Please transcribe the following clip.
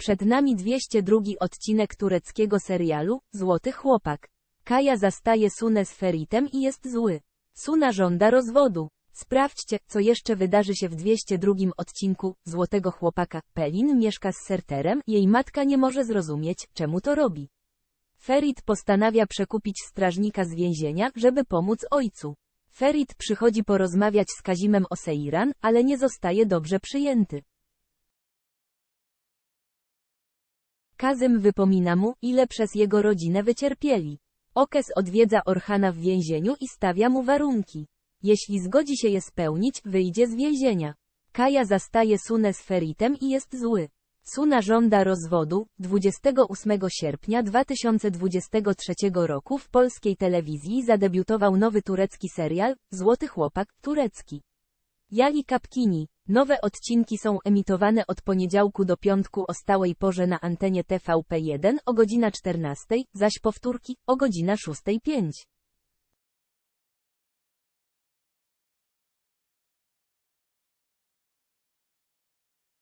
Przed nami 202 odcinek tureckiego serialu, Złoty Chłopak. Kaja zastaje Sunę z Feritem i jest zły. Suna żąda rozwodu. Sprawdźcie, co jeszcze wydarzy się w 202 odcinku Złotego Chłopaka. Pelin mieszka z Serterem, jej matka nie może zrozumieć, czemu to robi. Ferit postanawia przekupić strażnika z więzienia, żeby pomóc ojcu. Ferit przychodzi porozmawiać z Kazimem o Seiran, ale nie zostaje dobrze przyjęty. Kazym wypomina mu, ile przez jego rodzinę wycierpieli. Okes odwiedza Orhana w więzieniu i stawia mu warunki. Jeśli zgodzi się je spełnić, wyjdzie z więzienia. Kaja zastaje Sunę z Feritem i jest zły. Suna żąda rozwodu. 28 sierpnia 2023 roku w polskiej telewizji zadebiutował nowy turecki serial, Złoty Chłopak, turecki. Jali Kapkini. Nowe odcinki są emitowane od poniedziałku do piątku o stałej porze na antenie TVP1 o godzina 14, zaś powtórki o godzina 6.05.